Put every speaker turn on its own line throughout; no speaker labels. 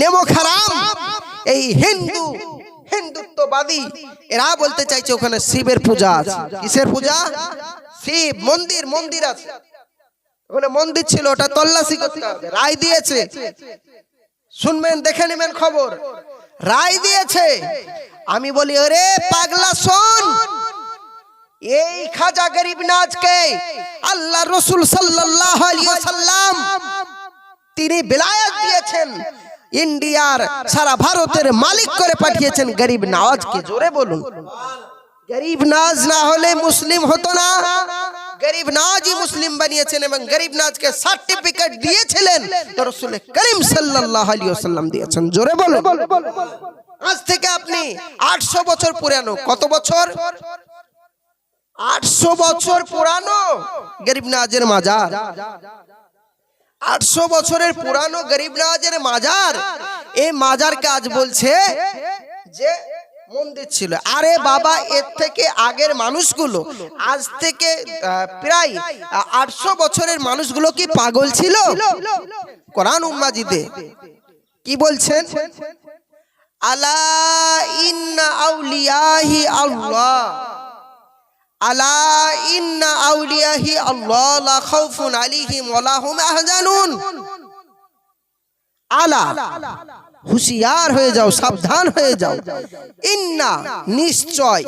নেমো খারাম এই হিন্দু, হিন্দুত্ববাদী, এরা বলতে চাইছে ওখানে শিবের পূজা আছে। কিসের পূজা? শিব, মন্দির মন্দির আছে। ওখানে মন্দির ছিল, ওটা তল্লাশি করতে হবে। রায় দিয়েছে। শুনবেন, দেখে নেবেন খবর। রায় দিয়েছে। আমি বলি, ওরে পাগলা শোন। এই খাজা গরিব নাজকে আল্লাহ রসুল সাল্লাল্লাহু আলাইহি সাল্লাম তিনি বিলায়াত দিয়েছেন। ইন্ডিয়ার সারা ভারতের মালিক করে পাঠিয়েছেন গরিব নওয়াজকে। জোরে বলুন। গরিব নাজ না হলে মুসলিম হতো না। গরিব নাজই মুসলিম বানিয়েছেন এবং গরিব নাজকে সার্টিফিকেট দিয়েছিলেন। রসুল করিম সাল্লাল্লাহু আলাইহি ওয়াসাল্লাম দিয়েছেন। জোরে বলুন। আজ থেকে আপনি আটশো বছর পুরানো, কত বছর? আটশো বছর পুরানো গরিব নাজের মাজার। আটশো বছরের পুরানো গরিব মাজার। এই মাজার কাজ বলছে যে মন্দির ছিল। আরে বাবা, এর থেকে আগের মানুষগুলো, আজ থেকে প্রায় আটশো বছরের মানুষগুলো কি পাগল ছিল? কোরআন উম্মাজিদে। কি বলছেন? আলা ইন্না আউলিয়াহি আল্লাহ। আলা আউলিয়াহি লা আলা হয়ে যাও, সাবধান হয়ে যাও। নিশ্চয়।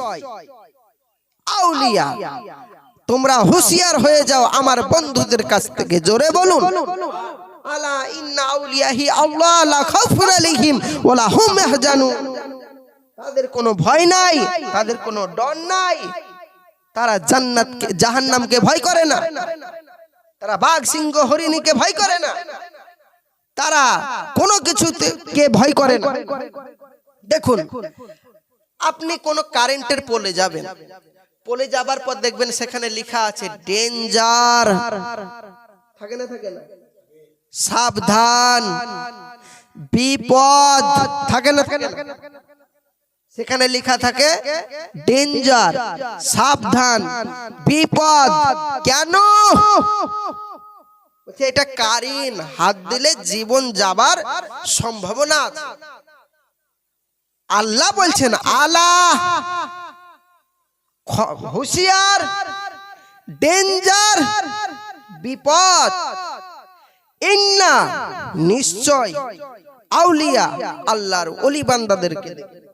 আউলিয়া, তোমরা হুশিয়ার হয়ে যাও আমার বন্ধুদের কাছ থেকে, জোরে বলুন। আলা আউলিয়াহি লা তাদের কোনো ভয় নাই, তাদের কোনো ডর নাই। তারা জান্নাতকে, জাহান্নামকে ভয় করে না। তারা বাঘ, সিংহ, হরিণীকে ভয় করে না। তারা কোনো কিছুতে কে ভয় করে না। দেখুন, আপনি কোন কারেন্টের পোলে যাবেন। পোলে যাবার পর দেখবেন সেখানে লেখা আছে, ডেঞ্জার। থাকে না থাকে না? সাবধান, বিপদ। থাকে না থাকে না? সেখানে লেখা থাকে, ডেঞ্জার, সাবধান, বিপদ, কেন এটা কারিন, হাত দিলে জীবন যাবার সম্ভাবনা আল্লাহ বলছেন খ- হুঁশিয়ার, ডেঞ্জার, বিপদ, ইন্না, নিশ্চয়, আউলিয়া, আল্লাহর অলি বান্দাদেরকে দেখে।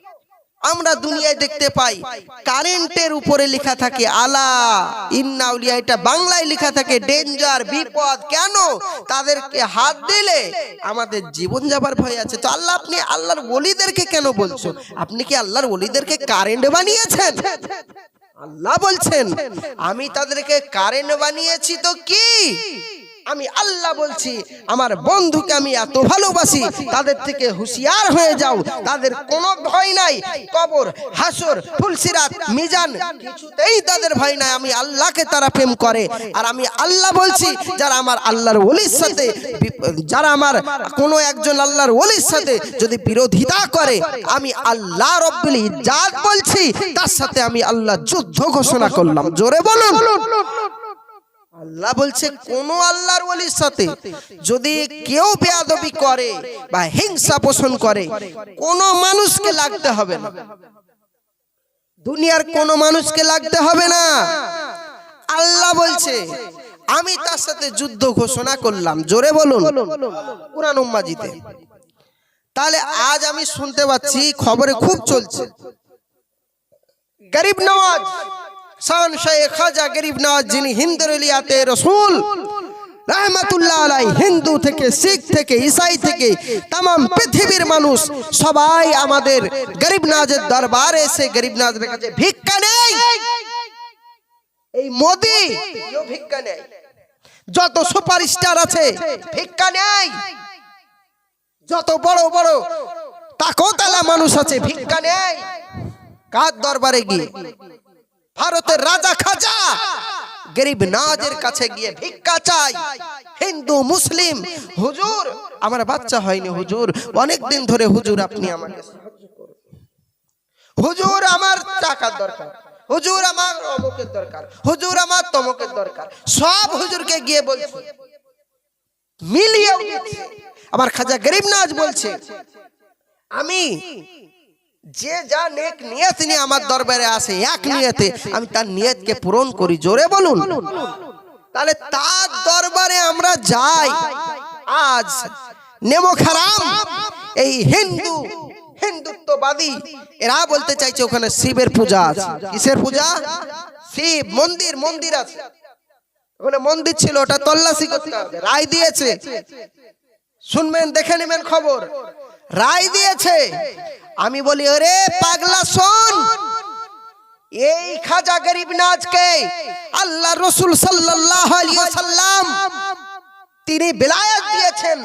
আমরা দুনিয়ায় দেখতে পাই, কারেন্টের উপরে লেখা থাকে আলা ইন্নাউলিয়া এটা বাংলায় লেখা থাকে ডেঞ্জার, বিপদ, কেন? তাদেরকে হাত দিলে আমাদের জীবন যাবার ভয় আছে। তো আল্লাহ, আপনি আল্লাহর ওলিদেরকে কেন বলছো আপনি কি আল্লাহর ওলিদেরকে কারেন্ট বানিয়েছেন? আল্লাহ বলছেন, আমি তাদেরকে কারেন্ট বানিয়েছি তো কি? আমি আল্লাহ বলছি, আমার বন্ধুকে আমি এত ভালোবাসি, তাদের থেকে হুঁশিয়ার হয়ে যাও, তাদের কোনো ভয় নাই, কবর, হাসর, ফুলসিরাত, মিজান, কিছুতেই তাদের ভয় নাই, আমি আল্লাহকে তারা প্রেম করে। আর আমি আল্লাহ বলছি, যারা আমার আল্লাহর ওলির সাথে যারা আমার কোনো একজন আল্লাহর ওলির সাথে যদি বিরোধিতা করে, আমি আল্লাহ রব্বুল ইজ্জাত বলছি, তার সাথে আমি আল্লাহ যুদ্ধ ঘোষণা করলাম। জোরে বলুন। আল্লাহ বলছে, কোন আল্লাহর ওলির সাথে যদি কেউ বেয়াদবি করে বা হিংসা পোষণ করে, কোন মানুষকে লাগতে হবে না। দুনিয়ার কোন মানুষকে লাগতে হবে না। আল্লাহ বলছে, আমি তার সাথে যুদ্ধ ঘোষণা করলাম। জোরে বলুন, কোরআন উম্মাজিতে। তাহলে আজ আমি শুনতে পাচ্ছি, খবরে খুব চলছে। গরিব নওয়াজ শান শাহ খাজা গরিব নওয়াজ যিনি হিন্দুলিয়াতে রসুল, রহমতুল্লাহ আলাই হিন্দু থেকে, শিখ থেকে, ইসাই থেকে তাম পৃথিবীর মানুষ সবাই আমাদের গরিব নাজের দরবারে এসে গরিব নাজের কাছে ভিক্ষা নেই এই মোদি ভিক্ষা নেই যত সুপারস্টার আছে ভিক্ষা নেই যত বড় বড় তাকতালা মানুষ আছে ভিক্ষা নেই কার দরবারে গিয়ে? ভারতের রাজা খাজা। গরিব নাজের কাছে গিয়ে ভিক্ষা চাই। হিন্দু, মুসলিম, হুজুর। আমার বাচ্চা হয়নি, হুজুর। অনেক দিন ধরে হুজুর, আপনি আমাকে হুজুর, আমার টাকার দরকার। হুজুর, আমার অমুকের দরকার। হুজুর, আমার তমুকের দরকার। সব হুজুরকে গিয়ে বলছে। মিলিয়ে। আমার খাজা গরিব নাজ বলছে, আমি যে যা নেক নিয়ত নিয়ে আমার দরবারে আসে এক নিয়তে আমি তার নিয়তকে পূরণ করি, জোরে বলুন। তাহলে তার দরবারে আমরা যাই। আজ নেমো খারাম এই হিন্দু, হিন্দুত্ববাদী, এরা বলতে চাইছে ওখানে শিবের পূজা আছে। কিসের পূজা? শিব, মন্দির মন্দির আছে। ওখানে মন্দির ছিল, ওটা তল্লাশি করতে হবে। রায় দিয়েছে। শুনবেন, দেখে নেবেন খবর। রায় দিয়েছে। আমি বলি, ওরে পাগলা শোন, এই খাজা গরিব নাজকে আল্লাহ রসুল সাল্লাম তিনি বিলায়াত দিয়েছেন।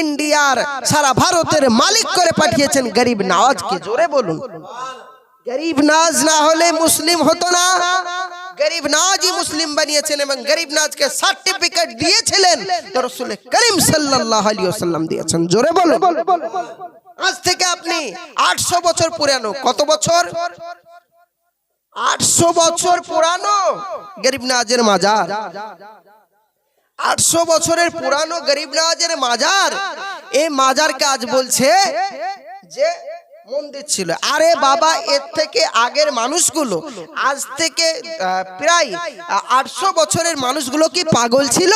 ইন্ডিয়ার সারা ভারতের মালিক করে পাঠিয়েছেন গরিব নওয়াজকে জোরে বলুন। গরিব নাজ না হলে মুসলিম হতো না। গরিব নাজই মুসলিম বানিয়েছেন এবং গরিব নাজকে সার্টিফিকেট দিয়েছিলেন। রসুল করিম সাল্লাল্লাহু আলাইহি ওয়াসাল্লাম দিয়েছেন, জোরে বলুন। আজ থেকে আপনি আটশো বছর পুরানো। কত বছর? আটশো বছর পুরানো গরিব নাজের মাজার। আটশো বছরের পুরানো গরিব নওয়াজের মাজার। এই মাজার কাজ বলছে যে মন্দির ছিল। আরে বাবা, এর থেকে আগের মানুষগুলো, আজ থেকে প্রায় আটশো বছরের মানুষগুলো কি পাগল ছিল?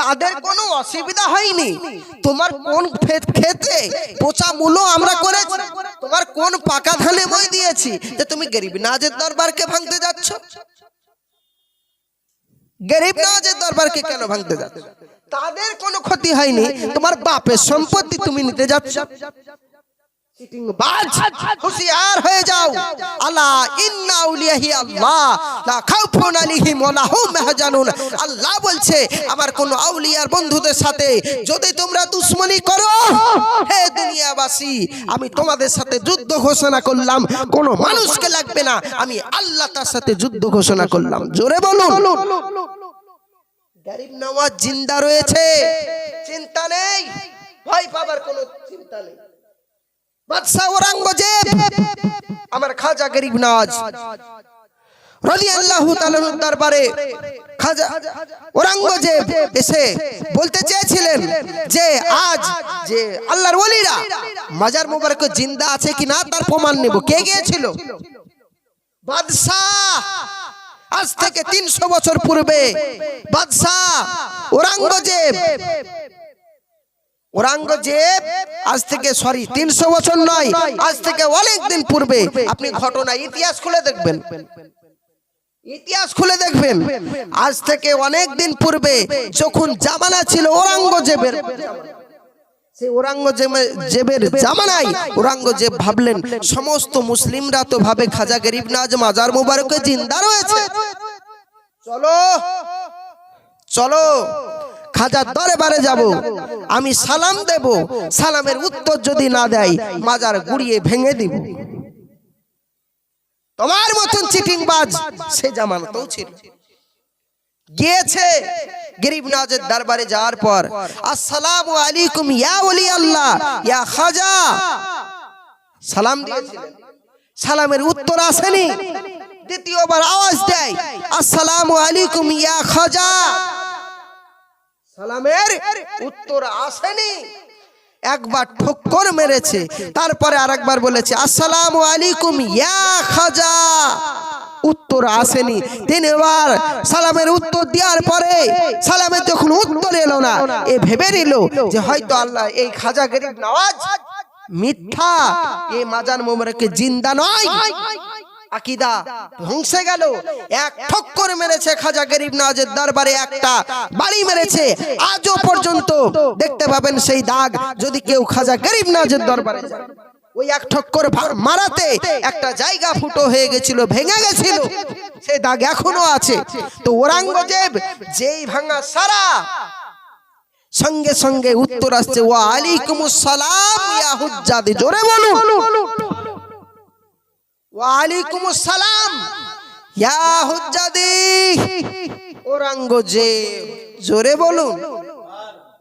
তাদের কোনো অসুবিধা হয়নি। তোমার কোন ক্ষেত্রে ক্ষেতে পচা মূলো আমরা করেছি। তোমার কোন পাকা ধানে বই দিয়েছি যে তুমি গরিব নাজের দরবারকে ভাঙতে যাচ্ছ? গরিব নাজের দরবারকে কেন ভাঙতে যাচ্ছ? তাদের কোনো ক্ষতি হয়নি। তোমার বাপের সম্পত্তি তুমি নিতে যাচ্ছ? চিটিংবাজ, হুঁশিয়ার হয়ে যাও। আল্লাহ ইন্না আউলিয়াহি আল্লাহ লা খাউফুন আলাইহিম ওয়া লা হুম আল্লাহ বলছে আমার কোন আউলিয়ার বন্ধুদের সাথে যদি তোমরা দুশ্মনী করো হে দুনিয়াবাসী আমি তোমাদের সাথে যুদ্ধ ঘোষণা করলাম। কোন মানুষকে লাগবে না আমি আল্লাহ তার সাথে যুদ্ধ ঘোষণা করলাম। জোরে বলুন। গরিব নওয়াজ জিন্দা রয়েছে। চিন্তা নেই। ভয় পাবার কোনো চিন্তা নেই। বাদশাহ ওরাঙ্গজেব আমার খাজা গরিব নওয়াজ রাদিয়াল্লাহু তাআলার দরবারে খাজা ওরাঙ্গজেব এসে বলতে চেয়েছিলেন যে আজ যে আল্লাহর ওলিরা মাজার মুবারক জিন্দা আছে কি না তার প্রমাণ নেব। কে গিয়েছিল? বাদশাহ। আজ থেকে তিনশো বছর পূর্বে বাদশাহ ওরাঙ্গজেব ওরাঙ্গজেব আজ থেকে সরি তিনশো বছর নয় আজ থেকে অনেক দিন পূর্বে আপনি ঘটনা ইতিহাস খুলে দেখবেন ইতিহাস খুলে দেখবেন আজ থেকে অনেক দিন পূর্বে যখন জামানা ছিল ওরাঙ্গজেবের সেই ওরাঙ্গজেবের জামানায় ওরাঙ্গজেব ভাবলেন সমস্ত মুসলিমরা তো ভাবে খাজা গরিব নাজ মাজার মুবারকে জিন্দা রয়েছে। চলো চলো। খাজার দরবারে যাব। আমি সালাম দেব। সালামের উত্তর যদি না দেয়, মাজার গুড়িয়ে ভেঙে দিব। তোমার মতন চিটিং বাজ সে জামানতেও ছিল। গিয়েছে গরিব নাজের দরবারে যাওয়ার পর, আসসালামু আলাইকুম ইয়া ওলি আল্লাহ, ইয়া খাজা। সালাম দিয়েছিলেন সালামের উত্তর আসেনি। দ্বিতীয়বার আওয়াজ দেয়, আসসালামু আলাইকুম ইয়া খাজা। সালামের উত্তর আসেনি। একবার ঠক্কর মেরেছে, তারপরে আরেকবার বলেছে, আসসালাম আলাইকুম, ইয়া খাজা। উত্তর আসেনি। তিনবার সালামের উত্তর দেওয়ার পরে সালামের যখন উত্তর এলো না, এ ভেবে নিল যে হয়তো আল্লাহ এই খাজা গরিব নওয়াজ মিথ্যা, এ মাজান মোমরকে জিন্দা নয়। আকিদা ধ্বংসে গেল। এক ঠক্কর মেরেছে খাজা গরিব নওয়াজের দরবারে একটা, বাড়ি মেরেছে। আজও পর্যন্ত দেখতে পাবেন সেই দাগ যদি কেউ খাজা গরিব নাজের দরবারে ওই এক ঠক্কর মারাতে একটা জায়গা ফুটো হয়ে গেছিল, ভেঙে গেছিল। সেই দাগ এখনও আছে। তো ওরাঙ্গজেব যেই ভাঙা সারা, সঙ্গে সঙ্গে উত্তর আসছে, ওয়া আলাইকুমুস সালাম ইয়া জোরে বলুন। ওয়ালাইকুম আসসালাম ইয়া হুজ্জাদি, ওরাঙ্গজেব। জোরে বলুন।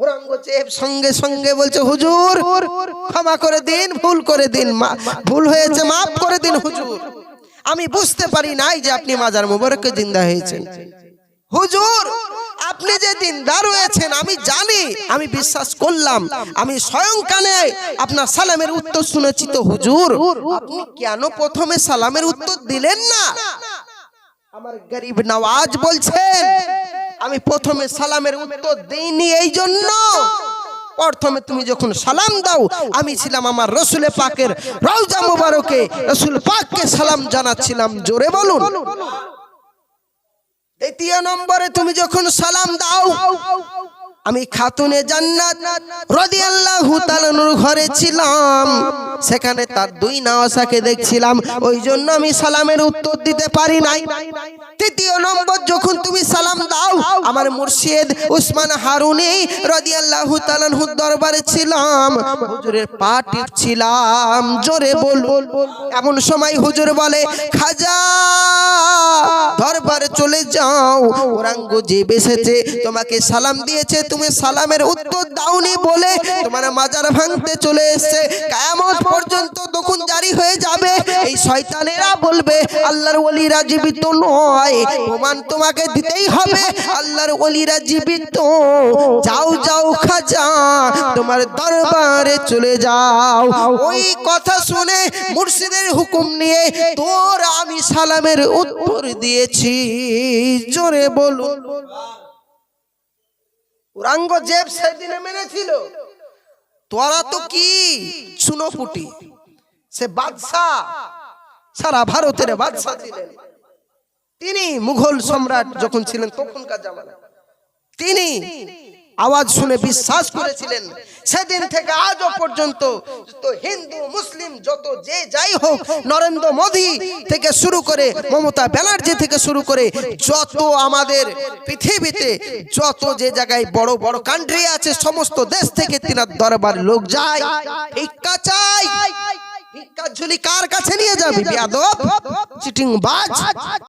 ওরাঙ্গজেব সঙ্গে সঙ্গে বলছে, হুজুর, ক্ষমা করে দিন, ভুল করে দিন ভুল হয়েছে, মাফ করে দিন, হুজুর। আমি বুঝতে পারি নাই যে আপনি মাজার মোবারকে জিন্দা হয়েছেন। হুজুর, আপনি যে দিনদার রয়েছেন আমি জানি, আমি বিশ্বাস করলাম, আমি স্বয়ং কানে আপনার সালামের উত্তর শুনেছি তো হুজুর। আপনি কেন প্রথমে সালামের উত্তর দিলেন না? আমার গরিব নওয়াজ বলছেন, আমি প্রথমে সালামের উত্তর দেইনি এই জন্য। প্রথমে তুমি যখন সালাম দাও, আমি ছিলাম আমার রসুলে পাকের রওজা মুবারকে, রসুল পাককে সালাম জানাচ্ছিলাম, জোরে বলুন। দ্বিতীয় নম্বরে তুমি যখন সালাম দাও আমি খাতুনে জান্নাত রাদিয়াল্লাহু তাআলার ঘরে ছিলাম। সেখানে তার দুই নাওয়াসাকে দেখছিলাম। ওই জন্য আমি সালামের উত্তর দিতে পারি নাই। তৃতীয় নম্বর, যখন তুমি সালাম দাও, আমার মুর্শিদ উসমান হারুনি রাদিয়াল্লাহু তাআলার দরবারে ছিলাম। হুজুরের পা টিপছিলাম, জোরে বলুন এমন সময় হুজুর বলে, খাজা, দরবারে চলে যাও। ওরাঙ্গজেব এসেছে, তোমাকে সালাম দিয়েছে তুমি সালামের উত্তর দাওনি বলে তোমার মাজার ভাঙতে চলে এসেছে। কায়ামত পর্যন্ত তখন জারি হয়ে যাবে। এই শয়তানেরা বলবে, আল্লাহর ওলিরা জীবিত নয়, প্রমাণ তোমাকে দিতেই হবে। আল্লাহর ওলিরা জীবিত যাও যাও খাজা, তোমার দরবারে চলে যাও। ওই কথা শুনে মুর্শিদের হুকুম নিয়ে তোর আমি সালামের উত্তর দিয়েছি। জোরে বলুন। ওরাঙ্গজেব সেদিনে মেনেছিল তোরা তো কি শুনো ফুটি সে বাদশাহ, সারা ভারতের বাদশাহ ছিলেন। তিনি মুঘল সম্রাট যখন ছিলেন তখনকার জামানা তিনি আওয়াজ শুনে বিশ্বাস করেছিলেন। সেদিন থেকে আজও পর্যন্ত যত হিন্দু, মুসলিম, যত যে যাই হোক, নরেন্দ্র মোদী থেকে শুরু করে, মমতা ব্যানার্জি থেকে শুরু করে, যত আমাদের পৃথিবীতে, যত যে জায়গায় বড় বড় কান্ট্রি আছে, সমস্ত দেশ থেকে তিনার দরবার লোক যায়। ভিক্ষা চাই। ভিক্ষার ঝুলি কার কাছে নিয়ে যাবে, বিয়াদব? চিটিং বাজ